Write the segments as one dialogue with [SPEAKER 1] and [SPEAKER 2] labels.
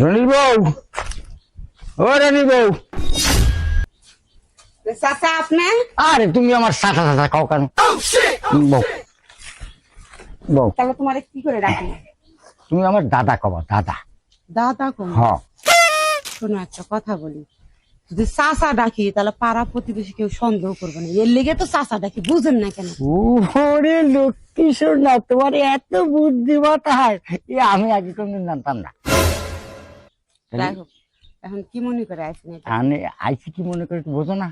[SPEAKER 1] রনির বউ। ও রনির বউ।
[SPEAKER 2] চাচা আপনি?
[SPEAKER 1] আরে তুমি আমার কেন? বউ। বউ।
[SPEAKER 2] তাহলে তোমার কি করে ডাকি
[SPEAKER 1] তুমি আমার দাদা কবা দাদা।
[SPEAKER 2] দাদা কম
[SPEAKER 1] হ।
[SPEAKER 2] শোনো একটা কথা বলি। যদি চাচা ডাকি তাহলে পাড়া প্রতিবেশী কেউ সন্দেহ করবে না। এর লেগে তো চাচা ডাকি বুঝেন না কেন?
[SPEAKER 1] ওরে লক্ষ্মী না তোমার এত বুদ্ধিমতা হয়। আমি আগে কোনদিন জানতাম না।
[SPEAKER 2] এখন কি মনে করে আসেন
[SPEAKER 1] আমি আইসি কি মনে করে বোঝো না।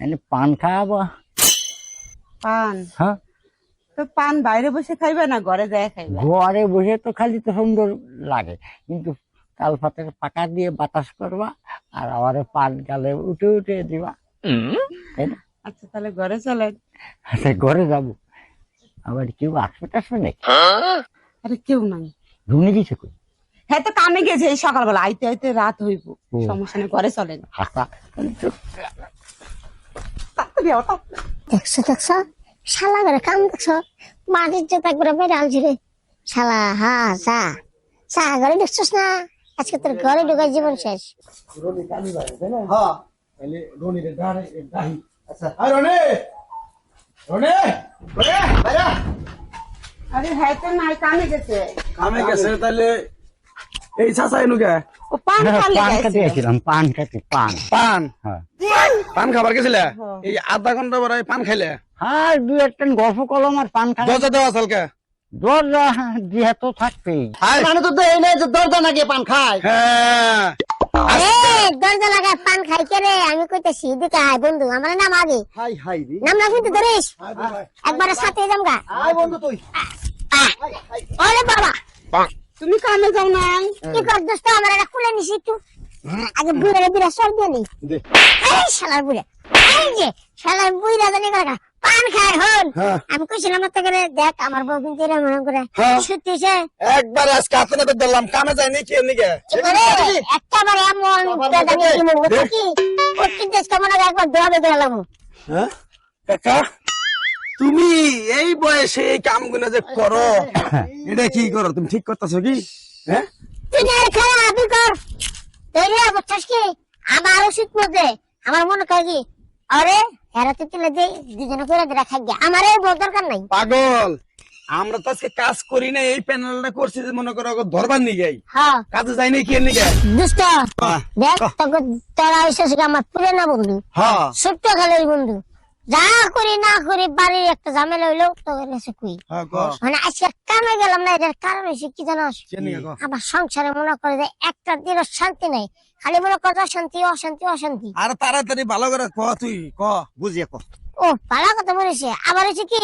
[SPEAKER 1] এনে পান খাওয়াবো।
[SPEAKER 2] পান?
[SPEAKER 1] হ্যাঁ।
[SPEAKER 2] তো পান বাইরে বসে খাইবে না ঘরে যায় খাইবে?
[SPEAKER 1] ঘরে বসে তো খালি তো সুন্দর লাগে কিন্তু তাল পাতের পাকা দিয়ে বাতাস করবা আর আবার পান গালে উঠে উঠে দিবা। তাই না?
[SPEAKER 2] আচ্ছা তাহলে ঘরে চলেন।
[SPEAKER 1] আচ্ছা ঘরে যাব। আবার কেউ আসবে টাসবে নাকি?
[SPEAKER 2] আরে কেউ নাই।
[SPEAKER 1] রুনি গেছে কই?
[SPEAKER 2] হ্যাঁ তো কামে গেছে এই সকালবেলা। আইতে আইতে রাত হইব। সমস্যা নেই ঘরে চলেন।
[SPEAKER 3] দেখছ দেখছ? শালা করে কাম দেখছ মাটির যে একবারে বেড়ে আলছি রে। শালা হা চা চা ঘরে দেখছস না? আজকে তোর ঘরে ঢুকাই জীবন শেষ।
[SPEAKER 2] আরে হ্যাঁ তো নাই কামে গেছে।
[SPEAKER 4] কামে গেছে তাহলে এই চাচা এনু কে
[SPEAKER 2] ও পান খালে
[SPEAKER 1] পান খেতে গেছিলাম পান খেতে পান।
[SPEAKER 4] পান?
[SPEAKER 1] হ্যাঁ।
[SPEAKER 4] পান? খাবার গেছিলে? এই আধা ঘণ্টা পরে পান খাইলে?
[SPEAKER 1] হ্যাঁ দু একটা গল্প কলম আর পান খাই
[SPEAKER 4] দরজা দেওয়া চালকে
[SPEAKER 1] দরজা যেহেতু থাকবেই।
[SPEAKER 4] মানে তো এই নাই যে দরজা নাকি পান খায়। হ্যাঁ।
[SPEAKER 3] এ দরজা লাগায় পান খাই কে রে? আমি কইতেছি দিকে আয় বন্ধু আমার নাম আগে
[SPEAKER 4] হাই হাই রে।
[SPEAKER 3] নাম না কিন্তু ধরিস? একবারে সাথে যামগা
[SPEAKER 4] আয় বন্ধু তুই।
[SPEAKER 3] বাবা।
[SPEAKER 2] তুমি কামে যাও নাই
[SPEAKER 3] কি কর দোস্ত আমার এটা খুলে নিছি একটু। আগে বুড়ে বিরা সর দিয়ে নি।
[SPEAKER 4] দে।
[SPEAKER 3] এই শালার বুড়ে। এই যে শালার বুড়া জানি করে পান খায় হন
[SPEAKER 4] হ্যাঁ।
[SPEAKER 3] আমি কইছিলাম তো করে দেখ আমার বউ কিন্তু এরকম করে।
[SPEAKER 4] হ্যাঁ।
[SPEAKER 3] সত্যি সে?
[SPEAKER 4] একবার আজকে হাতে নাতে দিলাম কামে যাই নাকি এমনি কে?
[SPEAKER 3] করে একটাবার এমন দাদানি কি? মুখ কি? ওর কিন্তু কেমন একবার দোয়াবে গেলাম।
[SPEAKER 4] হ্যাঁ? কাকা? তুমি এই বয়সে এই কামগুলো যে করো এটা কি করো? তুমি ঠিক করতেছো কি? হ্যাঁ?
[SPEAKER 3] আমার ওষুধ মধ্যে আমার মনে করে কি আরে হেরাতে তুলে দে দুজনে করে দিরা গিয়া আমার এই দরকার নাই।
[SPEAKER 4] পাগল! আমরা তো আজকে কাজ করি না এই প্যানেলটা করছি যে মনে করো ওকে ধরবার নিয়ে যাই।
[SPEAKER 3] হ্যাঁ।
[SPEAKER 4] কাজে যাই
[SPEAKER 3] দুষ্ট! দেখ তোরা এসেছে আমার পুরানা বন্ধু?
[SPEAKER 4] হ্যাঁ।
[SPEAKER 3] ছোট্ট খেলের বন্ধু। যা করি না করি বাড়ির একটা ঝামেলা হইল এসে কুই?
[SPEAKER 4] হ্যাঁ
[SPEAKER 3] মানে আজকে কামে গেলাম না এটার কারণ হয়েছে কি জানোস? আমার সংসারে মনে করে যে একটা দিনও শান্তি নাই খালি মনে করে অশান্তি অশান্তি অশান্তি।
[SPEAKER 4] আর তাড়াতাড়ি ভালো করে ক তুই ক? বুঝিয়ে ক।
[SPEAKER 3] ও পালা কথা বলেছে। আবার হচ্ছে কি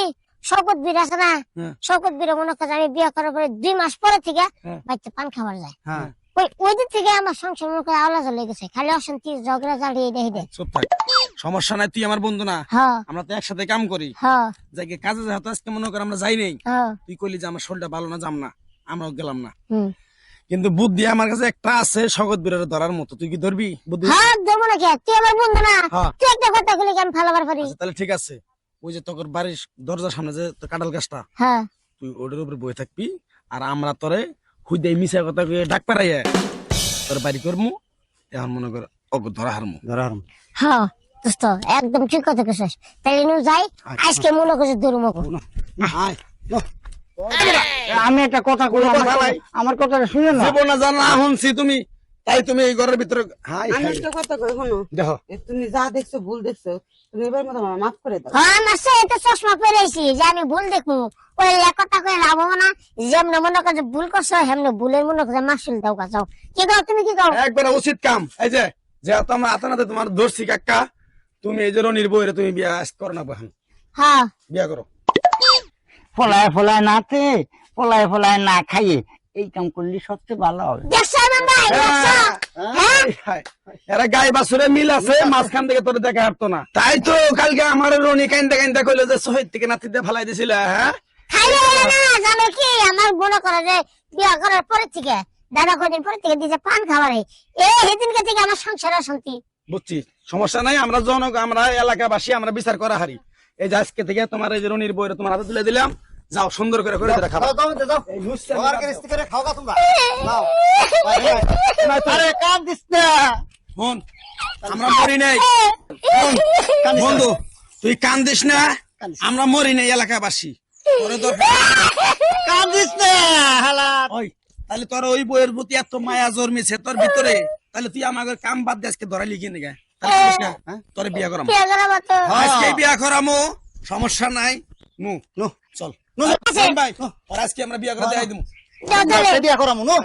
[SPEAKER 3] শকত বীর আছে না
[SPEAKER 4] হ্যাঁ।
[SPEAKER 3] শকত বীর মনে করে আমি বিয়ে করার পরে দুই মাস পরে থেকে
[SPEAKER 4] হ্যাঁ।
[SPEAKER 3] বাড়িতে পান খাবার যায়।
[SPEAKER 4] হ্যাঁ।
[SPEAKER 3] ওই ওই দিক থেকে আমার সংসার মনে করে আওলা চলে গেছে খালি অশান্তি ঝগড়া ঝাড়ি
[SPEAKER 4] চুপ থাক। সমস্যা নাই তুই আমার বন্ধু না।
[SPEAKER 3] হ্যাঁ।
[SPEAKER 4] আমরা তো একসাথে কাম করি।
[SPEAKER 3] হ্যাঁ।
[SPEAKER 4] যাকে কাজে যেহেতু আজকে মনে কর আমরা যাই নাই
[SPEAKER 3] হ্যাঁ।
[SPEAKER 4] তুই কইলি যে আমার শরীরটা ভালো না যাম না আমরাও গেলাম না। কিন্তু বুদ্ধি আমার কাছে একটা আছে শগত বীরের ধরার মতো। তুই কি ধরবি বুদ্ধি?
[SPEAKER 3] হ্যাঁ দেবো নাকি? তুই আমার বন্ধু না। তুই একটা কথা বলি আমি ফালাবার পারি?
[SPEAKER 4] আচ্ছা, তাহলে ঠিক আছে। ওই যে তোর বাড়ির দরজার সামনে যে তোর কাঁঠাল গাছটা
[SPEAKER 3] হ্যাঁ।
[SPEAKER 4] তুই ওটার উপরে বয়ে থাকবি আর আমরা তোরে হুইদে মিশা কথা কয়ে ডাক পারাইয়া তোর বাড়ি করমু এখন মনে কর ওকে ধরা হারমু। ধরা হারমু।
[SPEAKER 3] হ্যাঁ। দোস্ত একদম ঠিক কথা কেছিস তাহলে নিউ যাই আজকে মনে করছে
[SPEAKER 4] আয়।
[SPEAKER 1] আমি একটা কথা কই আমার
[SPEAKER 4] কথা
[SPEAKER 1] কথা- কথাটা শুনে না?
[SPEAKER 4] জীবন না জানা শুনছি তুমি তাই তুমি এই ঘরের ভিতরে হাই
[SPEAKER 2] আমি একটা কথা কই শোনো।
[SPEAKER 4] দেখো।
[SPEAKER 2] তুমি যা দেখছ ভুল দেখছ তুমি এবার মতো মাফ করে দাও।
[SPEAKER 3] হ্যাঁ আমার সে এটা চশমা পেরেছি যে আমি ভুল দেখব। ওই কথা কয়ে লাভ হব না। যেমন মনে করছে ভুল করছ হেমনে ভুলের মনে করছে মাসুল দাও কাজাও কি কও তুমি কি কও?
[SPEAKER 4] একবার উচিত কাম। এই যে যেহেতু আমার হাতে নাতে তোমার দর্শি কাকা তুমি এই যে রনির বইরে তুমি বিয়া করো না বহান।
[SPEAKER 3] হ্যাঁ।
[SPEAKER 4] বিয়া করো।
[SPEAKER 1] ফলায় ফলায় নাতে ফলায় ফলায় না খাইয়ে এই কাম করলে সবচেয়ে ভালো হবে।
[SPEAKER 3] হ্যাঁ
[SPEAKER 4] হাই। এরা গাই বাসুরে মিল আছে মাঝখান থেকে তোর দেখা না। তাই তো কালকে আমার রনি কাইন্দা কাইন্দা কইলো যে শহীদ থেকে নাতি দিয়ে ফালাই দিছিল হ্যাঁ?
[SPEAKER 3] খাইলে বলে না জানো কি? আমার মনে করে যে বিয়া করার পরে থেকে দাদা কদিন পরে থেকে দিয়েছে পান খাবারে। এই সেদিনকে থেকে আমার সংসার অশান্তি।
[SPEAKER 4] বুঝছি। সমস্যা নাই আমরা জনক আমরা এলাকাবাসী আমরা বিচার করা হারি। এই যে আজকে থেকে তোমার এই যে রনির বইরে তোমার হাতে তুলে দিলাম যাও সুন্দর করে করে
[SPEAKER 5] আরে কান দিস না
[SPEAKER 4] আমরা মরি নাই। বন্ধু তুই কান্দিস না। আমরা মরি নাই এলাকাবাসী। তোরে তোর
[SPEAKER 5] কান দিস না হালা।
[SPEAKER 4] ওই তাহলে তোর ওই বইয়ের প্রতি এত মায়া জন্মেছে তোর ভিতরে। তাহলে তুই আমাকে কাম বাদ দিয়ে আজকে ধরা লিখে নিগা হ্যাঁ? তোরে বিয়া করাম। আজকে বিয়া করামো সমস্যা নাই। নু নু চল। নু, নু, ভাই আজকে আমরা বিয়া করে দেখাই
[SPEAKER 3] দিব।
[SPEAKER 5] বিয়া করামু নো।